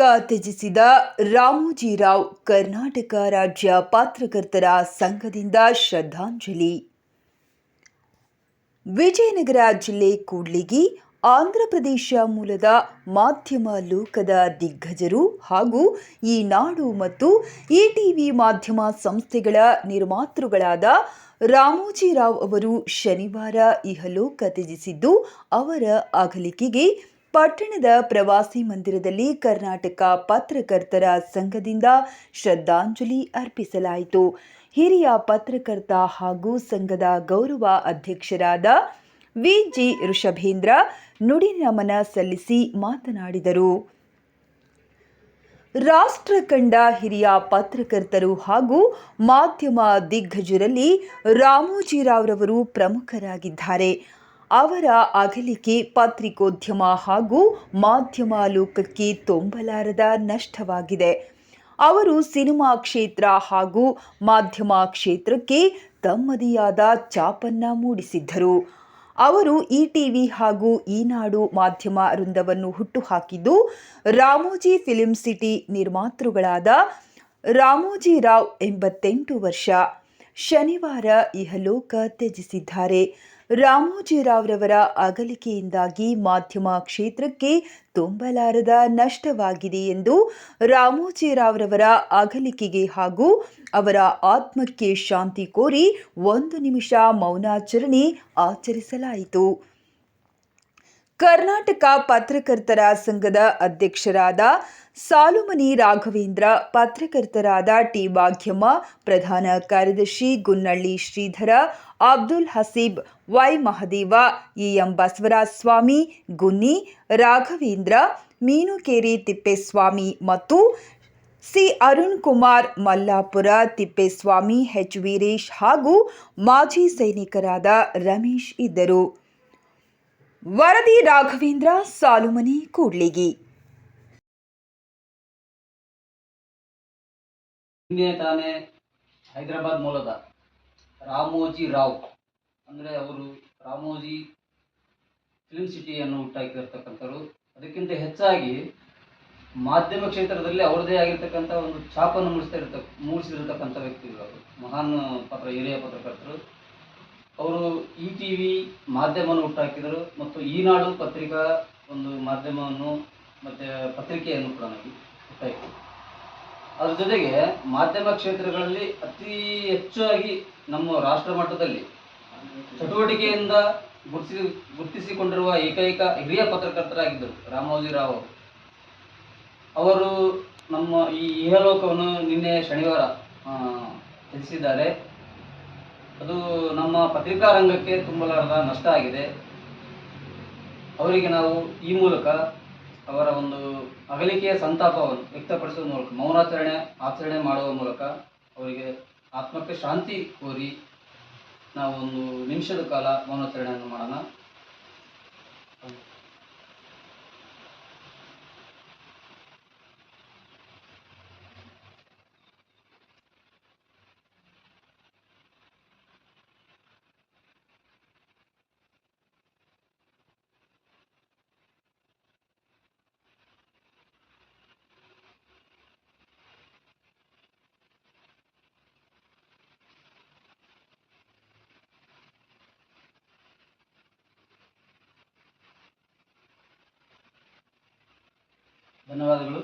ತ್ಯಜಿಸಿದ ರಾಮೋಜಿರಾವ್ ಕರ್ನಾಟಕ ರಾಜ್ಯ ಪಾತ್ರಕರ್ತರ ಸಂಘದಿಂದ ಶ್ರದ್ಧಾಂಜಲಿ. ವಿಜಯನಗರ ಜಿಲ್ಲೆ ಕೂಡ್ಲಿಗಿ, ಆಂಧ್ರಪ್ರದೇಶ ಮೂಲದ ಮಾಧ್ಯಮ ಲೋಕದ ದಿಗ್ಗಜರು ಹಾಗೂ ಈ ನಾಡು ಮತ್ತು ಇ ಟಿವಿ ಮಾಧ್ಯಮ ಸಂಸ್ಥೆಗಳ ನಿರ್ಮಾತೃಗಳಾದ ರಾಮೋಜಿರಾವ್ ಅವರು ಶನಿವಾರ ಇಹಲೋಕ ತ್ಯಜಿಸಿದ್ದು ಅವರ ಅಗಲಿಕೆಗೆ ಪಟ್ಟಣದ ಪ್ರವಾಸಿ ಮಂದಿರದಲ್ಲಿ ಕರ್ನಾಟಕ ಪತ್ರಕರ್ತರ ಸಂಘದಿಂದ ಶ್ರದ್ಧಾಂಜಲಿ ಅರ್ಪಿಸಲಾಯಿತು. ಹಿರಿಯ ಪತ್ರಕರ್ತ ಹಾಗೂ ಸಂಘದ ಗೌರವ ಅಧ್ಯಕ್ಷರಾದ ವಿಜಿ ಋಷಭೇಂದ್ರ ನುಡಿ ನಮನ ಸಲ್ಲಿಸಿ ಮಾತನಾಡಿದರು. ರಾಷ್ಟ್ರ ಕಂಡ ಹಿರಿಯ ಪತ್ರಕರ್ತರು ಹಾಗೂ ಮಾಧ್ಯಮ ದಿಗ್ಗಜರಲ್ಲಿ ರಾಮೋಜಿರಾವ್ರವರು ಪ್ರಮುಖರಾಗಿದ್ದಾರೆ. ಅವರ ಅಗಲಿಕೆ ಪತ್ರಿಕೋದ್ಯಮ ಹಾಗೂ ಮಾಧ್ಯಮ ಲೋಕಕ್ಕೆ ತುಂಬಲಾರದ ನಷ್ಟವಾಗಿದೆ. ಅವರು ಸಿನಿಮಾ ಕ್ಷೇತ್ರ ಹಾಗೂ ಮಾಧ್ಯಮ ಕ್ಷೇತ್ರಕ್ಕೆ ತಮ್ಮದಿಯಾದ ಚಾಪನ್ನ ಮೂಡಿಸಿದ್ದರು. ಅವರು ಇ ಟಿವಿ ಹಾಗೂ ಈನಾಡು ಮಾಧ್ಯಮ ವೃಂದವನ್ನು ಹುಟ್ಟುಹಾಕಿದ್ದು, ರಾಮೋಜಿ ಫಿಲಿಂ ಸಿಟಿ ನಿರ್ಮಾತೃಗಳಾದ ರಾಮೋಜಿ ರಾವ್ ಎಂಬತ್ತೆಂಟು ವರ್ಷ ಶನಿವಾರ ಇಹಲೋಕ ತ್ಯಜಿಸಿದ್ದಾರೆ. ರಾಮೋಜಿರಾವ್ರವರ ಅಗಲಿಕೆಯಿಂದಾಗಿ ಮಾಧ್ಯಮ ಕ್ಷೇತ್ರಕ್ಕೆ ತುಂಬಲಾರದ ನಷ್ಟವಾಗಿದೆ ಎಂದು ರಾಮೋಜಿರಾವ್ರವರ ಅಗಲಿಕೆಗೆ ಹಾಗೂ ಅವರ ಆತ್ಮಕ್ಕೆ ಶಾಂತಿ ಕೋರಿ ಒಂದು ನಿಮಿಷ ಮೌನಾಚರಣೆ ಆಚರಿಸಲಾಯಿತು. ಕರ್ನಾಟಕ ಪತ್ರಕರ್ತರ ಸಂಘದ ಅಧ್ಯಕ್ಷರಾದ ಸಾಲುಮನಿ ರಾಘವೇಂದ್ರ, ಪತ್ರಕರ್ತರಾದ ಟಿ ಭಾಗ್ಯಮ್ಮ, ಪ್ರಧಾನ ಕಾರ್ಯದರ್ಶಿ Gunnalli Shridhara, Abdul Haseeb, Y Mahadeva E M Basavaraja Swamy Gunni Raghavendra, Meenukeri Tippeswamy ಮತ್ತು ಸಿ ಅರುಣ್ ಕುಮಾರ್ ಮಲ್ಲಾಪುರ ತಿಪ್ಪೇಸ್ವಾಮಿ, ಎಚ್ ವೀರೇಶ್ ಹಾಗೂ ಮಾಜಿ ಸೈನಿಕರಾದ ರಮೇಶ್ ಇದ್ದರು. ವರದಿ ರಾಘವೇಂದ್ರ ಸಾಲುಮನಿ ಕೂಡ್ಲಿಗಿ. ನಿನ್ನೆ ತಾನೆ ಹೈದರಾಬಾದ್ ಮೂಲದ ರಾಮೋಜಿ ರಾವ್. ಅಂದ್ರೆ ಅವರು ರಾಮೋಜಿ ಫಿಲ್ಮ್ ಸಿಟಿಯನ್ನು ಹುಟ್ಟಾಕಿರ್ತಕ್ಕಂಥವ್ರು. ಅದಕ್ಕಿಂತ ಹೆಚ್ಚಾಗಿ ಮಾಧ್ಯಮ ಕ್ಷೇತ್ರದಲ್ಲಿ ಅವರದೇ ಆಗಿರ್ತಕ್ಕಂಥ ಒಂದು ಛಾಪನ್ನು ಮೂಡಿಸ್ತಾ ಇರ್ತ, ಮೂಡಿಸಿರ್ತಕ್ಕಂಥ ವ್ಯಕ್ತಿಗಳು ಅವರು. ಮಹಾನ್ ಪತ್ರ, ಹಿರಿಯ ಪತ್ರಕರ್ತರು. ಅವರು ಇ ಟಿ ವಿ ಮಾಧ್ಯಮವನ್ನು ಹುಟ್ಟಾಕಿದರು ಮತ್ತು ಈನಾಡು ಪತ್ರಿಕಾ ಒಂದು ಮಾಧ್ಯಮವನ್ನು ಮತ್ತು ಪತ್ರಿಕೆಯನ್ನು ಕೂಡ ನಮಗೆ ಹುಟ್ಟಾಯಿತು ಅದ್ರ ಜೊತೆಗೆ ಮಾಧ್ಯಮ ಕ್ಷೇತ್ರಗಳಲ್ಲಿ ಅತಿ ಹೆಚ್ಚಾಗಿ ನಮ್ಮ ರಾಷ್ಟ್ರ ಮಟ್ಟದಲ್ಲಿ ಚಟುವಟಿಕೆಯಿಂದ ಗುರುತಿಸಿ ಗುರುತಿಸಿಕೊಂಡಿರುವ ಏಕೈಕ ಹಿರಿಯ ಪತ್ರಕರ್ತರಾಗಿದ್ದರು ರಾಮೋಜಿ ರಾವ್ ಅವರು. ಅವರು ನಮ್ಮ ಈ ಇಹಲೋಕವನ್ನು ನಿನ್ನೆ ಶನಿವಾರ ಆ, ತ್ಯಜಿಸಿದ್ದಾರೆ ಅದು ನಮ್ಮ ಪತ್ರಿಕಾ ರಂಗಕ್ಕೆ ತುಂಬಲಾರದ ನಷ್ಟ ಆಗಿದೆ. ಅವರಿಗೆ ನಾವು ಈ ಮೂಲಕ ಅವರ ಒಂದು ಅಗಲಿಕೆಯ ಸಂತಾಪವನ್ನು ವ್ಯಕ್ತಪಡಿಸುವ ಮೂಲಕ, ಮೌನಾಚರಣೆ, ಆಚರಣೆ ಮಾಡುವ ಮೂಲಕ ಅವರಿಗೆ ಆತ್ಮಕ್ಕೆ ಶಾಂತಿ ಕೋರಿ ನಾವು ಒಂದು ನಿಮಿಷದ ಕಾಲ ಮೌನಾಚರಣೆಯನ್ನು ಮಾಡೋಣ. ధన్యవాదములు